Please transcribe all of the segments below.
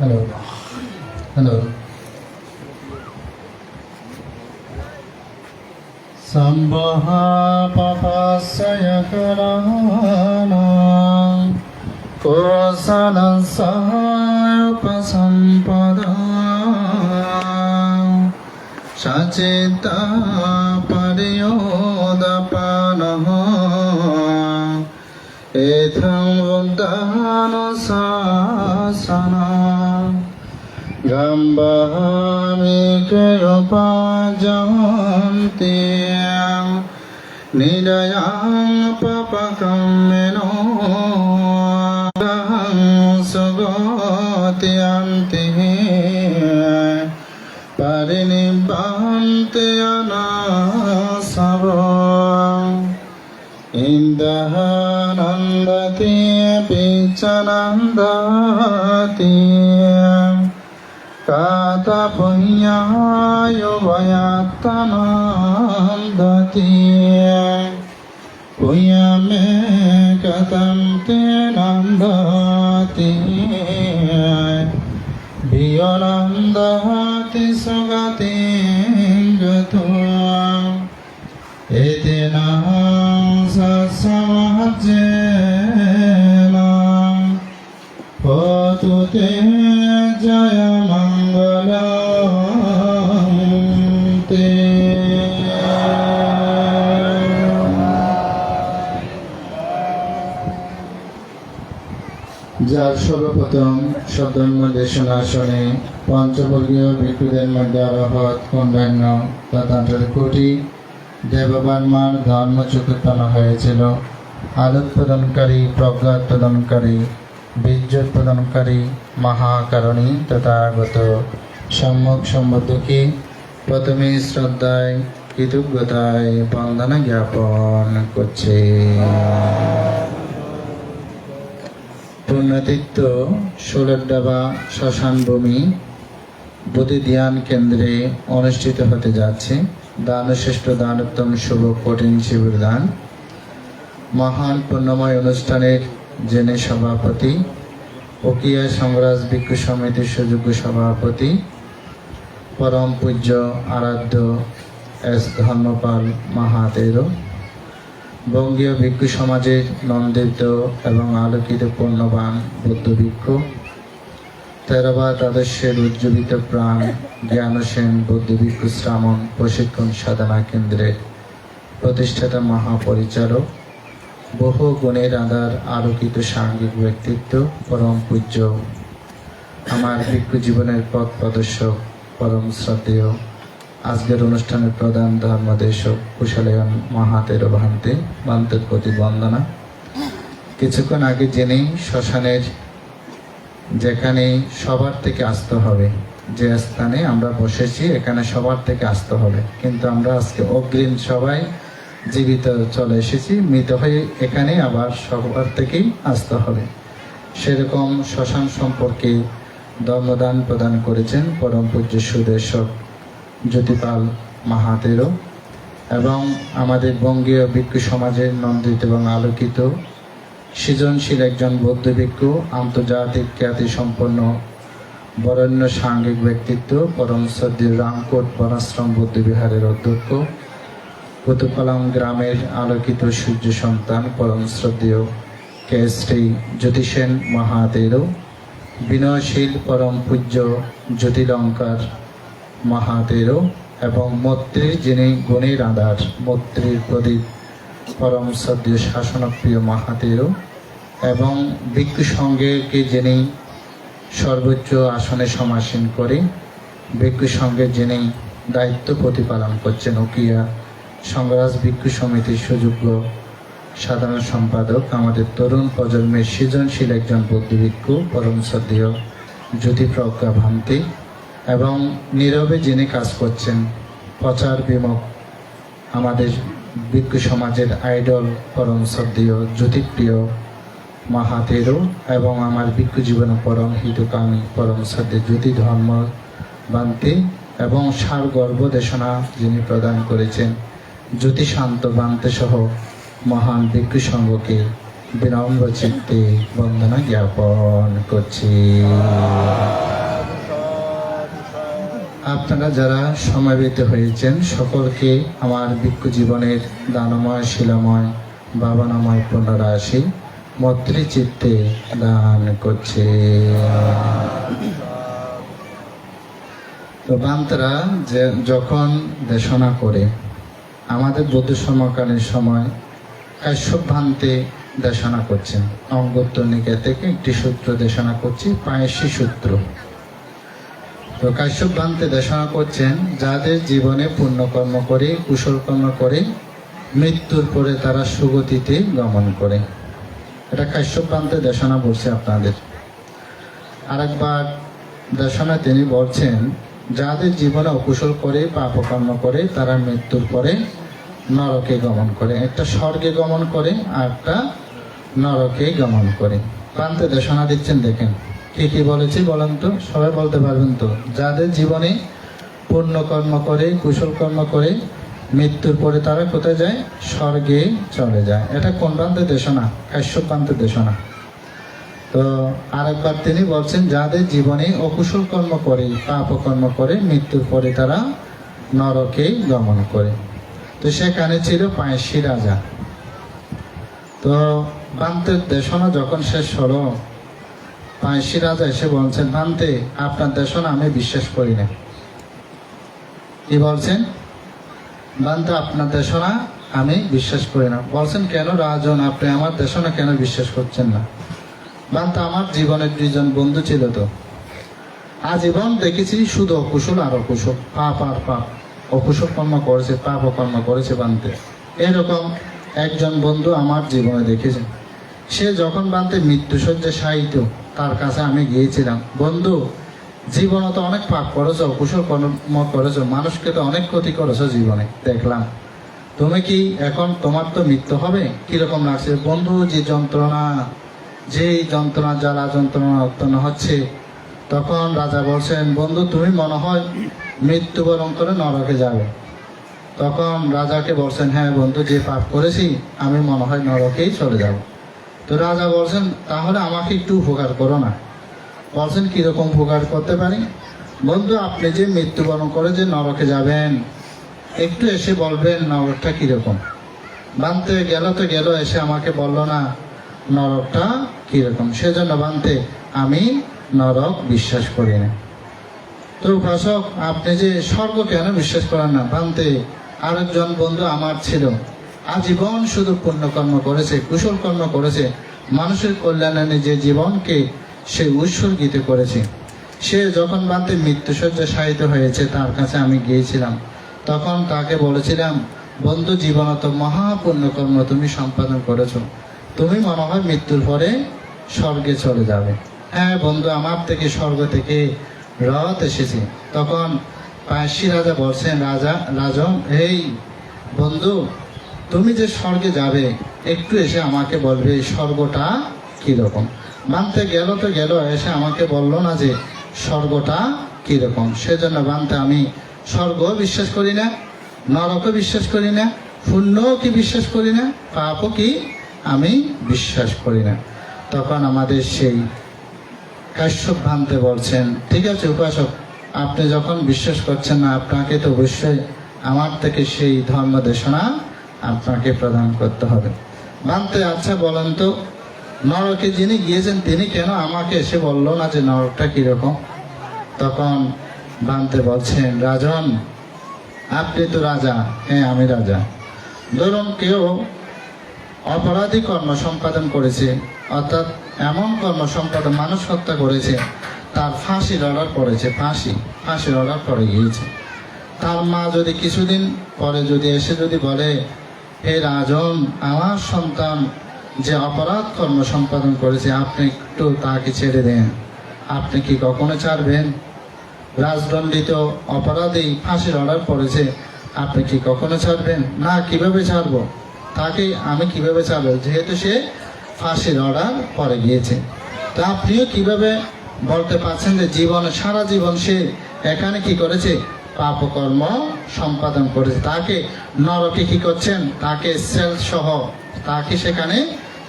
Hello hello संभः पपाशयकराणां कोसलं सहायोपसम्पदा सचिता परियोदपानः एथं गम्बहामि कृपाजन्त्यां निरयां पपकं मेनो सुगोत्यन्तिः परिनिबान्ति अनासवो इन्दः नन्दति पिचनन्दति कातपुण्यायोभयात्तनान्दति पुण्यमे कथं ते नन्दति भियोनन्दति सुगतिं गत्वा एते सत्समहजेन होतु ते দেশন আসনে পঞ্চবর্গীয় ভিক্ষুদের মধ্যে আরহত কন্যান্য তথা কোটি দেববানমার ধর্ম চতুর্থন হয়েছিল। আলোক প্রদানকারী প্রজ্ঞা প্রদানকারী, বীর্য প্রদানকারী, মহাকারণী তথা আগত সম্যক সম্বন্ধকে প্রথমে শ্রদ্ধায়, কৃতজ্ঞতায় বন্দনা জ্ঞাপন করছে। পুণ্যতীর্থ ষোলডাবা শ্মশান ভূমি বোধি ধ্যান কেন্দ্রে অনুষ্ঠিত হতে যাচ্ছে। দানশ্রেষ্ঠ দানোত্তম শুভ কঠিন শিবির দান মহান পূর্ণময় অনুষ্ঠানের জেনে সভাপতি ওকিয়া সংরাজ ভিক্ষু সমিতির সুযোগ্য সভাপতি, পরম পূজ্য আরাধ্য এস ধর্মপাল মাহাতেরও। বঙ্গীয় ভিক্ষু সমাজের নন্দিত এবং আলোকিত পূর্ণবান বৌদ্ধ ভিক্ষু। তেরোবাদ আদর্শের উজ্জীবিত প্রাণ, জ্ঞানসেন বৌদ্ধ ভিক্ষু শ্রামণ প্রশিক্ষণ সাধনা কেন্দ্রের প্রতিষ্ঠাতা মহাপরিচারক বহু গুণের আধার আলোকিত সাঙ্গিক ব্যক্তিত্ব, পরম পূজ্য। আমার ভিক্ষু জীবনের পথ প্রদর্শক, পরম শ্রদ্ধেয়। আজকের অনুষ্ঠানের প্রধান ধর্মদেশক কুশালয়ন মহাতের ভান্তে বান্তের প্রতি বন্দনা। কিছুক্ষণ আগে জেনেই শ্মশানের যেখানে সবার থেকে আসতে হবে, যে স্থানে আমরা বসেছি, এখানে সবার থেকে আসতে হবে। কিন্তু আমরা আজকে অগ্রিম সবাই জীবিত চলে এসেছি, মৃত হয়ে এখানে আবার সবার থেকেই আসতে হবে। সেরকম শ্মশান সম্পর্কে ধর্মদান প্রদান করেছেন পরম পূজ্য সুদেশক জ্যোতিপাল মাহাতেরও এবং আমাদের বঙ্গীয় ভিক্ষু সমাজের নন্দিত এবং আলোকিত, সৃজনশীল একজন বৌদ্ধ ভিক্ষু, আন্তর্জাতিক খ্যাতি সম্পন্ন বরেণ্য সাংঘিক ব্যক্তিত্ব, পরম শ্রদ্ধেয় রামকোট বনাশ্রম বৌদ্ধ বিহারের অধ্যক্ষ কুতুপালাম গ্রামের আলোকিত সূর্য সন্তান, পরম শ্রদ্ধেয় কে শ্রী জ্যোতিষেন মহাতেরও, বিনয়শীল পরম পূজ্য জ্যোতিলঙ্কার মহাতেরও এবং মৈত্রীর যিনি গুণের আধার মৈত্রীর প্রদীপ, পরম সদ্য শাসনপ্রিয় মহাতেরও এবং ভিক্ষু সঙ্গেকে যিনি সর্বোচ্চ আসনে সমাসীন করে, ভিক্ষু সঙ্গে যিনি দায়িত্ব প্রতিপালন করছেন উকিয়া সংগ্রাস ভিক্ষু সমিতির সুযোগ্য সাধারণ সম্পাদক, আমাদের তরুণ প্রজন্মের সৃজনশীল একজন বৌদ্ধ ভিক্ষু পরম শ্রদ্ধেয় জ্যোতিপ্রজ্ঞা ভান্তি। এবং নীরবে যিনি কাজ করছেন, প্রচার বিমুখ আমাদের ভিক্ষু সমাজের আইডল পরম শ্রদ্ধেয়, জ্যোতিপ্রিয় মহাতেরও এবং আমার ভিক্ষু জীবন পরম হিতকামী পরম শ্রদ্ধে জ্যোতি ধর্ম বান্তি এবং সার গর্ভদেশনা যিনি প্রদান করেছেন জ্যোতি শান্ত বান্তে সহ মহান ভিক্ষু সংঘকে বিনম্র চিত্তে বন্দনা জ্ঞাপন করছি। আপনারা যারা সমাবেত হয়েছেন, সকলকে আমার ভিক্ষু জীবনের দানময়, শিলাময়, বাবানাময় পুনরাশি চিত্তে দান করছে। তো বান্তরা, যে যখন দেশনা করে, আমাদের বৌদ্ধ সমকালীন সময় কাশ্যপ ভান্তে দেশনা করছেন। অঙ্গোত্তর থেকে একটি সূত্র দেশনা করছি, পায়েসি সূত্র। তো কাশ্যপ ভান্তে দেশনা করছেন, যাদের জীবনে পুণ্যকর্ম করে কুশল কর্ম করে, মৃত্যুর পরে তারা সুগতিতে গমন করে। এটা কাশ্যপ ভান্তে দেশনা বলছে আপনাদের। আরেকবার দেশনা তিনি বলছেন, যাদের জীবনে অকুশল করে, পাপকর্ম করে, তারা মৃত্যুর পরে নরকে গমন করে। একটা স্বর্গে গমন করে আর একটা নরকে গমন করে। প্রান্তে দেশনা দিচ্ছেন, দেখেন। কি কি বলেছি বলেন তো? সবাই বলতে পারবেন তো। যাদের জীবনে পুণ্য কর্ম করে, কুশল কর্ম করে, মৃত্যুর পরে তারা কোথায় যায়? স্বর্গে চলে যায়। এটা কোন প্রান্তে দেশনা কাশ্যপ প্রান্তে দেশনা তো আরেকবার তিনি বলছেন, যাদের জীবনে অকুশল কর্ম করে, পাপ কর্ম করে, মৃত্যুর পরে তারা নরকে গমন করে। তো সেখানে ছিল পাঁচশি রাজা। তো বান্তের দেশনা যখন শেষ হলো পাঁচশি রাজা এসে বলছেন বান্তে আপনার দেশনা আমি বিশ্বাস করি না। কি বলছেন? বান্তে আপনার দেশনা আমি বিশ্বাস করি না। বলছেন, কেন রাজন, আপনি আমার দেশনা কেন বিশ্বাস করছেন না? বান্তা আমার জীবনের দুইজন বন্ধু ছিল তো। আজীবন দেখেছি শুধু অকুশল আর অকুশল। পাপ আর পাপ। অকুশল কর্ম করেছে, পাপ কর্ম করেছে বানতে। এরকম একজন বন্ধু আমার জীবনে দেখেছে। সে যখন বানতে মৃত্যুসজ্জা সাহিত্য তার কাছে আমি গিয়েছিলাম। বন্ধু, জীবনে তো অনেক পাপ করেছ, কুশল কর্ম করেছ, মানুষকে তো অনেক ক্ষতি করেছ জীবনে, দেখলাম। তুমি কি এখন তোমার তো মৃত্যু হবে? কীরকম লাগছে? বন্ধু, যে যন্ত্রণা, যেই যন্ত্রণা, জ্বালা যন্ত্রণা উৎপন্ন হচ্ছে, তখন রাজা বলছেন, বন্ধু, তুমি মনে হয় মৃত্যুবরণ করে নরকে যাবে। তখন রাজাকে বলছেন হ্যাঁ বন্ধু, যে পাপ করেছি, আমি মনে হয় নরকেই চলে যাব। তো রাজা বলছেন, তাহলে আমাকে একটু উপকার করো না। বলছেন, কীরকম উপকার করতে পারি? বন্ধু, আপনি যে মৃত্যুবরণ করে যে নরকে যাবেন, একটু এসে বলবেন নরকটা কীরকম। বানতে গেল তো গেল, এসে আমাকে বলল না নরকটা কীরকম। সেজন্য বানতে আমি নরক বিশ্বাস করি না। তো উপাসক, আপনি যে স্বর্গ কেন বিশ্বাস করেন না? বানতে আরেকজন বন্ধু আমার ছিল আজীবন শুধু পুণ্যকর্ম করেছে, কুশল কর্ম করেছে, মানুষের কল্যাণে যে জীবনকে সে উৎসর্গিত করেছে। সে যখন বানতে মৃত্যুসজ্জা সাহিত হয়েছে, তার কাছে আমি গিয়েছিলাম। তখন তাকে বলেছিলাম, বন্ধু জীবনত মহাপুণ্যকর্ম তুমি সম্পাদন করেছ। তুমি মনে হয় মৃত্যুর পরে স্বর্গে চলে যাবে। হ্যাঁ বন্ধু, আমার থেকে স্বর্গ থেকে রথ এসেছে। তখন পায়সি রাজা বলছেন, রাজা, রাজন, এই বন্ধু তুমি যে স্বর্গে যাবে, একটু এসে আমাকে বলবে, এই স্বর্গটা কীরকম? মানতে গেল তো গেল, এসে আমাকে বলল না যে, স্বর্গটা কীরকম? সেজন্য মানতে আমি স্বর্গ বিশ্বাস করি না নরকও বিশ্বাস করি না, পুণ্যও কি বিশ্বাস করি না, পাপও কি আমি বিশ্বাস করি না। তখন আমাদের সেই কাশ্যপ ভান্তে বলছেন, ঠিক আছে উপাসক, আপনি যখন বিশ্বাস করছেন না, আপনাকে তো অবশ্যই আমার থেকে সেই ধর্ম দেশনা আপনাকে প্রদান করতে হবে। মানতে আচ্ছা বলেন তো, নরকে যিনি গিয়েছেন তিনি কেন আমাকে এসে বলল না যে নরকটা কীরকম? তখন ভান্তে বলছেন, রাজন, আপনি তো রাজা হ্যাঁ আমি রাজা। ধরুন কেউ অপরাধী কর্ম সম্পাদন করেছে, অর্থাৎ এমন কর্ম সম্পাদন, মানুষ হত্যা করেছে, তার ফাঁসির অর্ডার পড়েছে ফাঁসি ফাঁসির অর্ডার পড়ে গিয়েছে। তার মা যদি কিছুদিন পরে যদি এসে যদি বলে হে রাজন, আমার সন্তান যে অপরাধ কর্ম সম্পাদন করেছে, আপনি একটু তাকে ছেড়ে দেন। আপনি কি কখনো ছাড়বেন? রাজদণ্ডিত অপরাধী ফাঁসির অর্ডার পড়েছে, আপনি কি কখনো ছাড়বেন? না, কীভাবে ছাড়ব? তাকে আমি কীভাবে ছাড়ব? যেহেতু সে ফাঁসির অর্ডার পরে গিয়েছে। তা আপনিও কীভাবে বলতে পারছেন যে জীবন, সারা জীবন সে এখানে কি করেছে? পাপকর্ম সম্পাদন করেছে। তাকে নরকে কি করছেন? তাকে সেল সহ। তাকে সেখানে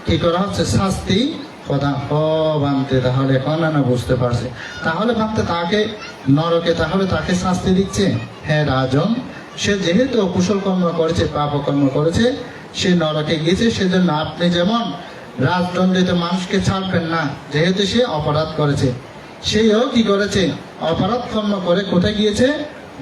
কি করা হচ্ছে? শাস্তি প্রদান। ও বানতে, তাহলে এখন বুঝতে পারছে। তাহলে ভাবতে তাকে নরকে, তাহলে তাকে শাস্তি দিচ্ছে? হ্যাঁ রাজন, সে যেহেতু অকুশল কর্ম করেছে পাপ কর্ম করেছে, সে নরকে গিয়েছে, সেজন্য আপনি যেমন রাজদণ্ডিত মানুষকে ছাড়বেন না, যেহেতু সে অপরাধ করেছে, সেও কি করেছে? অপরাধ কর্ম করে কোথায় গিয়েছে?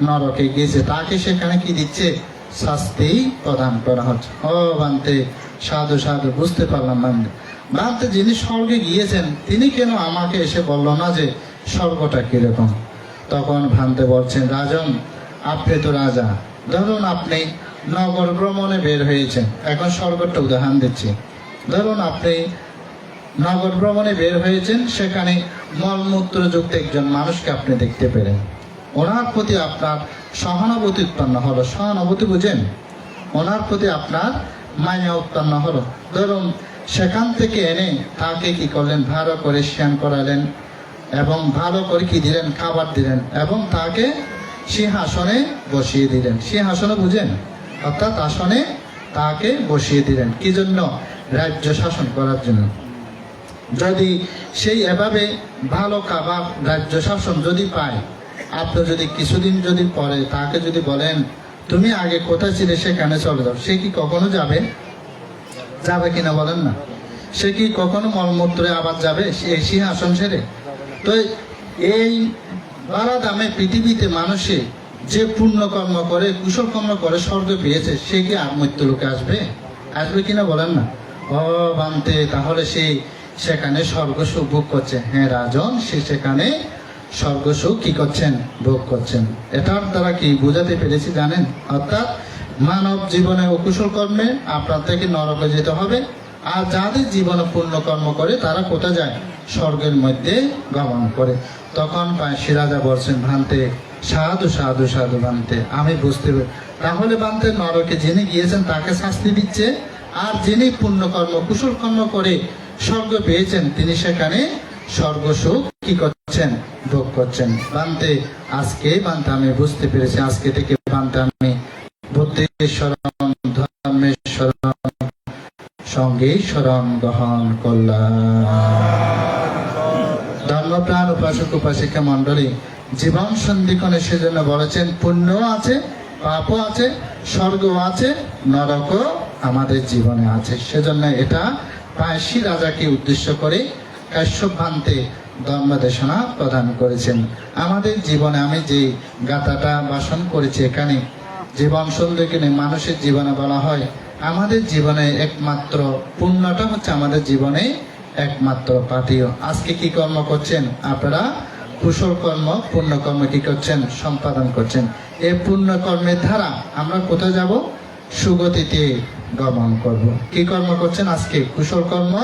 নরকে গিয়েছে তাকে সেখানে কি দিচ্ছে? শাস্তি প্রদান করা হচ্ছে। ও বানতে সাধু সাধু, বুঝতে পারলাম বানতে বানতে যিনি স্বর্গে গিয়েছেন, তিনি কেন আমাকে এসে বলল না যে স্বর্গটা কীরকম? তখন ভান্তে বলছেন, রাজন, আপনি তো রাজা। ধরুন আপনি নগর ভ্রমণে বের হয়েছেন। এখন স্বর্গটা উদাহরণ দিচ্ছি। ধরুন আপনি নগর ভ্রমণে বের হয়েছেন, সেখানে মলমূত্রযুক্ত একজন মানুষকে আপনি দেখতে পেলেন। ওনার প্রতি আপনার সহানুভূতি উৎপন্ন হলো। সহানুভূতি বুঝেন? ওনার প্রতি আপনার মায়া উৎপন্ন হলো। ধরুন, সেখান থেকে এনে তাকে কি করলেন? ভালো করে স্নান করালেন এবং ভালো করে কি দিলেন? খাবার দিলেন এবং তাকে সিংহাসনে বসিয়ে দিলেন। সিংহাসনে বুঝেন? অর্থাৎ আসনে তাকে বসিয়ে দিলেন। কি জন্য? রাজ্য শাসন করার জন্য। যদি সেই এভাবে ভালো খাবার রাজ্য শাসন যদি পায় আপনি যদি কিছুদিন যদি পরে তাকে যদি বলেন, তুমি আগে কোথায় ছিলে সেখানে চলে যাও সে কি কখনো যাবে? যাবে কিনা বলেন না। সে কি কখনো মলমূত্রে আবার যাবে? এই সিংহাসন ছেড়ে তো এই বাড়া দামে পৃথিবীতে মানুষে যে পুণ্য কর্ম করে কুশল কর্ম করে, স্বর্গ পেয়েছে, সে কি আর মৃত্যু লোকে আসবে? আসবে কিনা বলেন না। ও তাহলে সে সেখানে স্বর্গ সুখ ভোগ করছে। হ্যাঁ রাজন, সে সেখানে স্বর্গ সুখ কি করছেন, ভোগ করছেন। এটার দ্বারা কি বোঝাতে পেরেছি জানেন? অর্থাৎ মানব জীবনে অকুশল কর্মে আপনার থেকে নরকে যেতে হবে, আর যাদের জীবনে পূর্ণ কর্ম করে তারা কোথায় যায়? স্বর্গের মধ্যে গমন করে। তখন পায়সি রাজা বলছেন ভ্রান্তে সাধু সাধু সাধু বানতে আমি বুঝতে তাহলে বানতে নরকে যিনি গিয়েছেন তাকে শাস্তি দিচ্ছে, আর যিনি পুণ্যকর্ম কুশল কর্ম করে স্বর্গ পেয়েছেন, তিনি সেখানে স্বর্গ সুখ কি করছেন? ভোগ করছেন। বানতে, আজকে বানতে আমি বুঝতে পেরেছি, আজকে থেকে বানতে আমি বুদ্ধেশ্বরম ধর্মেশ্বরম সঙ্গে শরণ গ্রহণ করলাম। ধর্মপ্রাণ উপাসক, উপাসিকা মন্ডলী জীবন সন্ধিক্ষণে সেজন্য বলেছেন, পুণ্য আছে, পাপও আছে স্বর্গ আছে, নরকও আমাদের জীবনে আছে। সেজন্য এটা পায়সী রাজাকে উদ্দেশ্য করে কাশ্যপ ভান্তে ধর্মদেশনা প্রদান করেছেন। আমাদের জীবনে আমি যে গাথাটা বাসন করেছি এখানে জীবন সন্ধিক্ষণে মানুষের জীবনে বলা হয়, আমাদের জীবনে একমাত্র, পুণ্যটা হচ্ছে আমাদের জীবনে একমাত্র পাথেয় আজকে কি কর্ম করছেন? আপনারা কুশল কর্ম, পুণ্য কর্ম কি করছেন? সম্পাদন করছেন। এই পুণ্য কর্মের দ্বারা আমরা কোথায় যাব? সুগতিতে গমন করব। কি কর্ম করছেন আজকে? কুশল কর্ম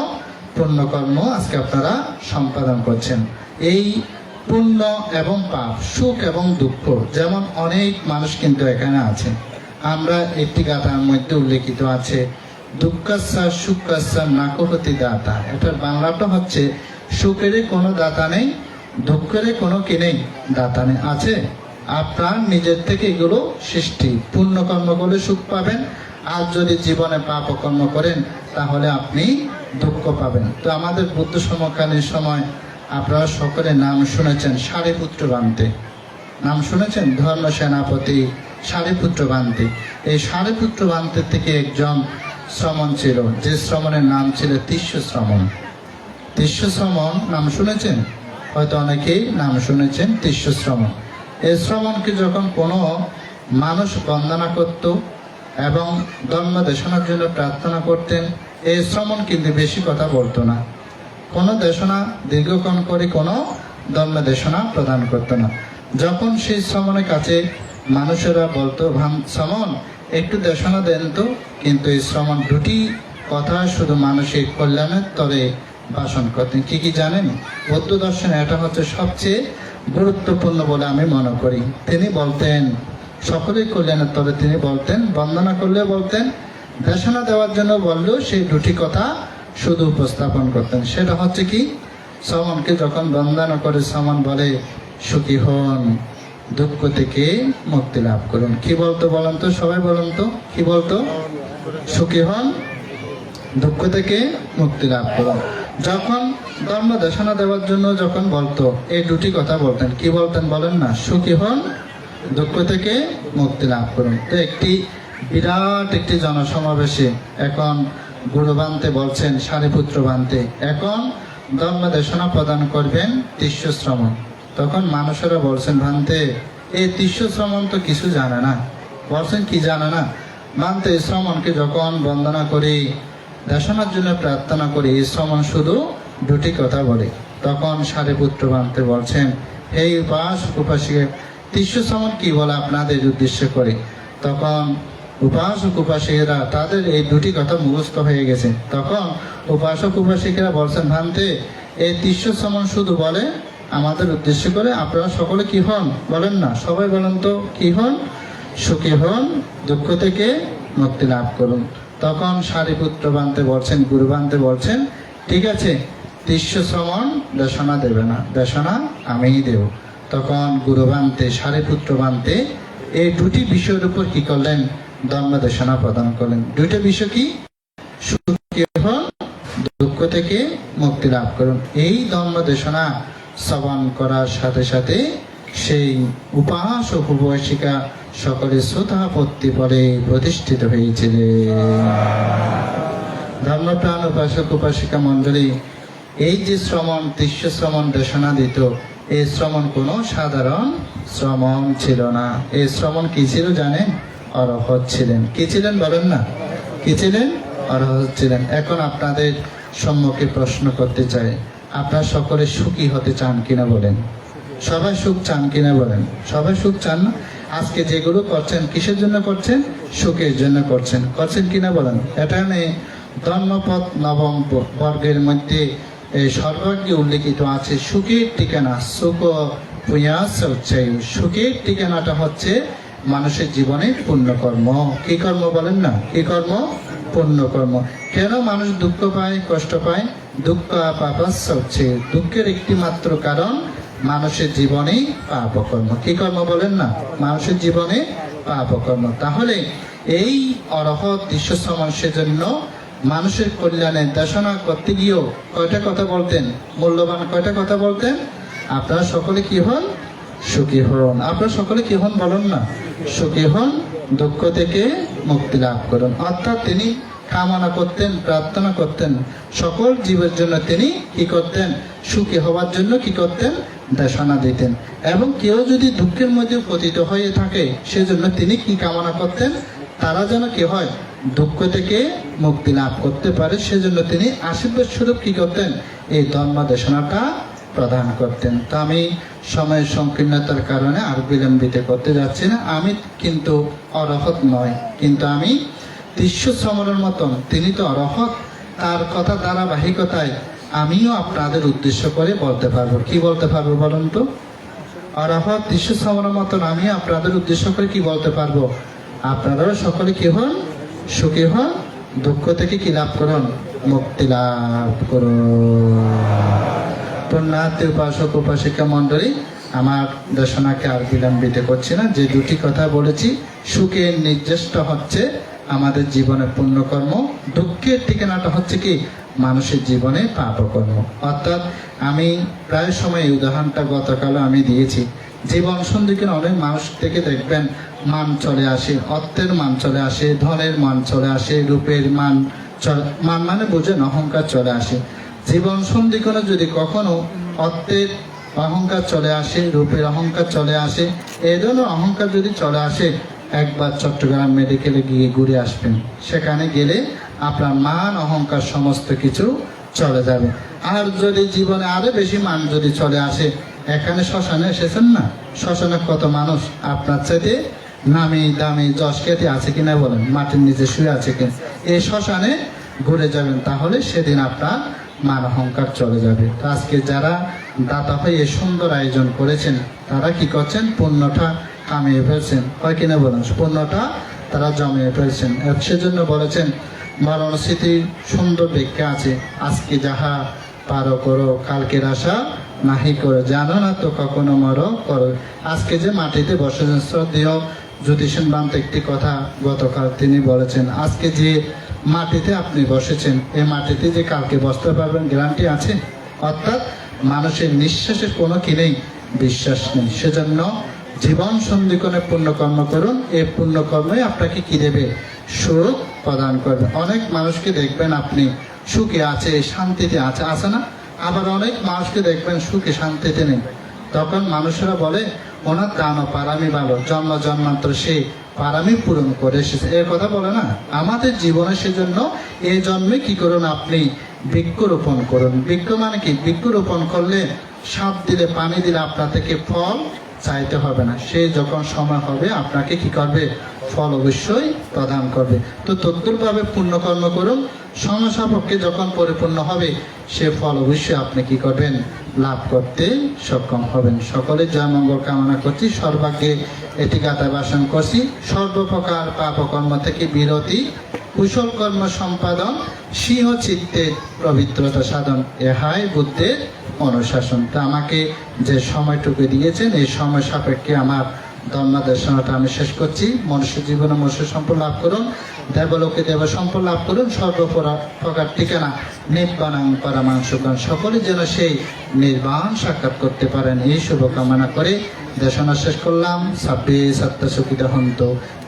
পুণ্য কর্ম আজকে আপনারা সম্পাদন করছেন। এই পুণ্য এবং পাপ, সুখ এবং দুঃখ, যেমন অনেক মানুষ কিন্তু এখানে আছে আমরা একটি গাথার মধ্যে উল্লেখিত আছে দুঃখাসা সুখাসা নাকহতি দাতা। এটার বাংলাটা হচ্ছে, সুখের কোনো দাতা নেই, দুঃখের কোনো কি নেই, দাতা নেই। আছে আপনার নিজের থেকে এগুলো সৃষ্টি। পুণ্য কর্ম করলে সুখ পাবেন, আর যদি জীবনে পাপ কর্ম করেন, তাহলে আপনি দুঃখ পাবেন। তো আমাদের বুদ্ধ সমকালীন সময় আপনারা সকলে নাম শুনেছেন সারিপুত্র বানতে। নাম শুনেছেন? ধর্ম সেনাপতি সারিপুত্র বান্তি। এই সারিপুত্র বান্তের থেকে একজন শ্রমণ ছিল। যে শ্রমণের নাম ছিল তিস্য শ্রমণ। তিস্য শ্রমণ নাম শুনেছেন? হয়তো অনেকেই নাম শুনেছেন তিস্য শ্রমণ। এই শ্রমণকে যখন কোনো মানুষ বন্দনা করত এবং ধর্ম দেশানোর জন্য প্রার্থনা করতেন এই শ্রমণ কিন্তু বেশি কথা বলতো না। কোনো দেশনা দীর্ঘক্ষণ করে কোনো ধর্ম দেশনা প্রদান করতো না। যখন সেই শ্রমণের কাছে মানুষেরা বলতো ভান শ্রমণ একটু দেশনা দেন তো। কিন্তু এই শ্রমণ দুটি কথা শুধু মানসিক কল্যাণের তরে ভাষণ করতেন। কি কি জানেন? বৌদ্ধ দর্শনে এটা হচ্ছে সবচেয়ে গুরুত্বপূর্ণ বলে আমি মনে করি। তিনি বলতেন, সকলের কল্যাণের তরে তিনি বলতেন, বন্দনা করলে বলতেন দেশনা দেওয়ার জন্য বললেও সেই দুটি কথা শুধু উপস্থাপন করতেন। সেটা হচ্ছে কি শ্রমণকে যখন বন্দনা করে শ্রমণ বলে, সুখী হন, দুঃখ থেকে মুক্তি লাভ করুন। কি বলতো বলেন তো সবাই বলুন তো, কি বলতো? সুখী হন, দুঃখ থেকে মুক্তি লাভ করুন। যখন ধর্ম দেশনা দেওয়ার জন্য যখন বলতো, এই দুটি কথা বলতেন, কি বলতেন বলেন না? সুখী হন, দুঃখ থেকে মুক্তি লাভ করুন। তো একটি বিরাট একটি জনসমাবেশে এখন গুরু বানতে বলছেন সারিপুত্র বানতে। এখন ধর্ম দেশনা প্রদান করবেন তিস্য শ্রমণ। তখন মানুষেরা বলছেন ভান্তে এই তিস্য শ্রমণ তো কিছু জানে না। বলছেন, কি জানে না? মানতে শ্রমণকে যখন বন্দনা করি, দেশনার জন্য প্রার্থনা করি, এই শ্রমণ শুধু দুটি কথা বলে। তখন সারিপুত্র বানতে বলছেন হে উপাস, উপাসিকে তিস্য শ্রমণ কি বলে আপনাদের উদ্দেশ্য করে? তখন উপাসক উপাসিকেরা তাদের এই দুটি কথা মুখস্থ হয়ে গেছে। তখন উপাসক উপাসিকেরা বলছেন, ভান্তে, এই তিস্য শ্রমণ শুধু বলে আমাদের উদ্দেশ্য করে আপনারা সকলে কি হন? বলেন না, সবাই বলেন তো, কি হন? সুখী হন, দুঃখ থেকে মুক্তি লাভ করুন। তখন সারিপুত্র বানতে বলছেন, গুরু বানতে বলছেন, ঠিক আছে, তিস্য শ্রমণ দেশনা দেবে না দেশনা আমিই দেব। তখন গুরু বানতে সারিপুত্র বানতে এই দুটি বিষয়ের উপর কি করলেন? ধর্ম দেশনা প্রদান করলেন। দুইটা বিষয় কি? দুঃখ থেকে মুক্তি লাভ করুন। এই ধর্ম দেশনা শ্রবণ করার সাথে সাথে সেই উপাস ও উপবাসিকা সকলে শ্রোতাপত্তি পরে প্রতিষ্ঠিত হয়েছিলেন। ধর্মপ্রাণ উপাসক উপাসিকা মণ্ডলী, এই যে শ্রমণ, তিস্য শ্রমণ দেশনা দিত এই শ্রমণ কোনো সাধারণ শ্রমণ ছিল না। এই শ্রমণ কি ছিল জানেন? অরহত ছিলেন। কি ছিলেন বলেন না? কি ছিলেন? অরহত ছিলেন। এখন আপনাদের সম্মুখে প্রশ্ন করতে চাই, আপনারা সকলে সুখী হতে চান কিনা বলেন? সবাই সুখ চান কিনা বলেন? সবাই সুখ চান না? আজকে যেগুলো করছেন, কিসের জন্য করছেন? সুখের জন্য করছেন। করছেন কিনা বলেন? এটা নিয়ে ধর্মপদ নবম বর্গের মধ্যে সর্বাগ্যে উল্লেখিত আছে, সুখের ঠিকানা, সুখ পুয়াস হচ্ছে। সুখের ঠিকানাটা হচ্ছে মানুষের জীবনে পুণ্যকর্ম। কি কর্ম বলেন না? কি কর্ম? পুণ্যকর্ম। কেন মানুষ দুঃখ পায়, কষ্ট পায়? দুঃখ পাপাস্য হচ্ছে দুঃখের একটি মাত্র কারণ মানুষের জীবনে পাপকর্ম। কি কর্ম বলেন না? মানুষের জীবনে পাপকর্ম। তাহলে এই অরহত দৃশ্য সমাবেশের জন্য মানুষের কল্যাণে দেশনা করতে গিয়েও কয়টা কথা বলতেন? মূল্যবান কয়টা কথা বলতেন? আপনারা সকলে কি হন? সুখী হন। আপনারা সকলে কি হন বলুন না? সুখী হন, দুঃখ থেকে মুক্তি লাভ করুন। অর্থাৎ তিনি কামনা করতেন, প্রার্থনা করতেন, সকল জীবের জন্য তিনি কি করতেন? সুখী হওয়ার জন্য কি করতেন? দেশনা দিতেন। এবং কেউ যদি দুঃখের মধ্যে পতিত হয়ে থাকে, সেজন্য তিনি কি কামনা করতেন? তারা যেন কি হয়, দুঃখ থেকে মুক্তি লাভ করতে পারে, সেজন্য তিনি আশীর্বাদ স্বরূপ কি করতেন? এই ধর্ম দেশনাটা প্রদান করতেন। তো আমি সময়ের সংকীর্ণতার কারণে আর বিলম্বিত করতে যাচ্ছি না। আমি কিন্তু অরহত নয় কিন্তু আমি দৃশ্য শ্রমণের মতন, তিনি তো অরহত। তার কথা ধারাবাহিকতায় আমিও আপনাদের উদ্দেশ্য করে বলতে পারব। কি বলতে পারব বলুন তো? অরহত দৃশ্য শ্রমণের মতন আমি আপনাদের উদ্দেশ্য করে কি বলতে পারব? আপনারাও সকলে কি হন? সুখী হন? দুঃখ থেকে কি লাভ করুন? মুক্তি লাভ করুন। পুণ্যার্থী উপাসক, উপাসিকা মণ্ডলী, আমার দেশনাকে আর বিলম্বিত করছি না। যে দুটি কথা বলেছি সুখের নির্দিষ্ট হচ্ছে আমাদের জীবনে পুণ্যকর্ম, দুঃখের ঠিকানাটা হচ্ছে কি? মানুষের জীবনে পাপকর্ম। অর্থাৎ আমি প্রায় সময় এই উদাহরণটা গতকাল আমি দিয়েছি। জীবন সন্ধিকে অনেক মানুষ থেকে দেখবেন, মান চলে আসে, অর্থের মান চলে আসে, ধনের মান চলে আসে, রূপের মান মান মানে বুঝেন, অহংকার চলে আসে। জীবন সন্ধিকোণে যদি কখনো অর্থের অহংকার চলে আসে, রূপের অহংকার চলে আসে এই ধরনের অহংকার যদি চলে আসে, একবার চট্টগ্রাম মেডিকেলে গিয়ে ঘুরে আসবেন। সেখানে গেলে আপনার মান, অহংকার সমস্ত কিছু চলে যাবে। আর যদি জীবনে আরও বেশি মান যদি চলে আসে, এখানে শ্মশানে এসেছেন না? শ্মশানে কত মানুষ আপনার চাইতে নামি দামি যশ খেতে আছে কিনা বলেন? মাটির নিচে শুয়ে আছে কিনা? এই শ্মশানে ঘুরে যাবেন, তাহলে সেদিন আপনার মান অহংকার চলে যাবে। তো আজকে যারা দাতা হয়ে সুন্দর আয়োজন করেছেন, তারা কি করছেন? পণ্যটা কামিয়ে ফেলছেন। হয় কিনা বলুন? পুণ্যটা তারা জমিয়ে ফেলছেন। সেজন্য বলেছেন, মরণ স্মৃতির সুন্দর ব্যাখ্যা আছে। আজকে যাহা পারো করো, কালকের আশা নাহি করো। জানো না তো কখনো মরো করো। আজকে যে মাটিতে বসেছেন, শ্রদ্ধেয় জ্যোতিষেন বান্ত একটি কথা গতকাল তিনি বলেছেন, আজকে যে মাটিতে আপনি বসেছেন। এই মাটিতে যে কালকে বসতে পারবেন গ্যারান্টি আছে, অর্থাৎ মানুষের নিঃশ্বাসের কোনো কি নেই? বিশ্বাস নেই। সেজন্য জীবন সন্ধিকোণে পুণ্যকর্ম করুন। এই পুণ্যকর্মই আপনাকে কি দেবে? সুখ প্রদান করবে। অনেক মানুষকে দেখবেন আপনি সুখে আছে, শান্তিতে আছে আছে না? আবার অনেক মানুষকে দেখবেন সুখে, শান্তিতে নেই। তখন মানুষেরা বলে, ওনার দান ও পারামি ভালো। জন্ম, জন্মান্তর সে পারামি পূরণ করে এসেছে। এর কথা বলে না, আমাদের জীবনে সেজন্য এই জন্মে কি করুন আপনি? বৃক্ষরোপণ করুন। বৃক্ষ মানে কি? বৃক্ষরোপণ করলে সাপ দিলে, পানি দিলে আপনার থেকে ফল চাইতে হবে না। সে যখন সময় হবে, আপনাকে কি করবে? ফল অবশ্যই প্রদান করবে। তো তদ্দুরভাবে পুণ্যকর্ম করুন। সময় সাপেক্ষে যখন পরিপূর্ণ হবে, সে ফল অবশ্যই আপনি কি করবেন? লাভ করতে সক্ষম হবেন। সকলে জয়, মঙ্গল কামনা করছি। সর্বাগ্যে এটি গাতা বাসন করছি। সর্বপ্রকার পাপকর্ম থেকে বিরতি। কুশল কর্ম সম্পাদন, সিংহ চিত্তের পবিত্রতা সাধন, এহাই বুদ্ধের অনুশাসন। তা আমাকে যে সময়টুকু দিয়েছেন, এই সময় সাপেক্ষে আমার ধর্মাদেশনাটা আমি শেষ করছি। মনুষ্য জীবনে মনুষ্য সম্পদ লাভ করুন। দেবলোকে দেব সম্পদ লাভ করুন। সর্বপ্রকার ঠিকানা নির্বাণাং পরামাংশুকান সকলে যেন সেই নির্বাণ সাক্ষাৎ করতে পারেন। এই শুভকামনা করে দেশনা শেষ করলাম। সাব্বে সত্য সুখিত হন্ত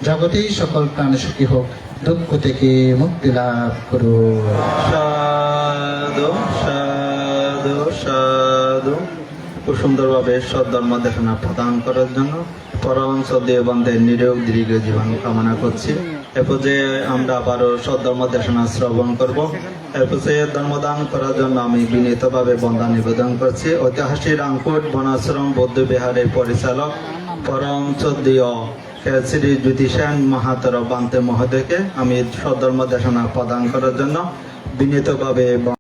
জগতেই সকল প্রাণ সুখী হোক। দুঃখ থেকে মুক্তি লাভ করুন। সাধু সাধু সাধু। খুব সুন্দরভাবে সদ্ধর্ম দেখানা প্রদান করার জন্য পরমাংশ দেবন্ধের নিরোগ দীর্ঘ জীবন কামনা করছি। এরপর যে আমরা আবারও সদ্ধর্ম দেশনা শ্রবণ করব। এরপর যে ধর্মদান করার জন্য আমি বিনীতভাবে বন্ধা নিবেদন করছি। ঐতিহাসিক রামকোট বনাশ্রম বৌদ্ধ বিহারের পরিচালক পরম চোদ্দীয় শ্রী জ্যোতিষায়ন মাহাতর বান্তে মহোদয়কে আমি সদ্ধর্ম দেশনা প্রদান করার জন্য বিনীতভাবে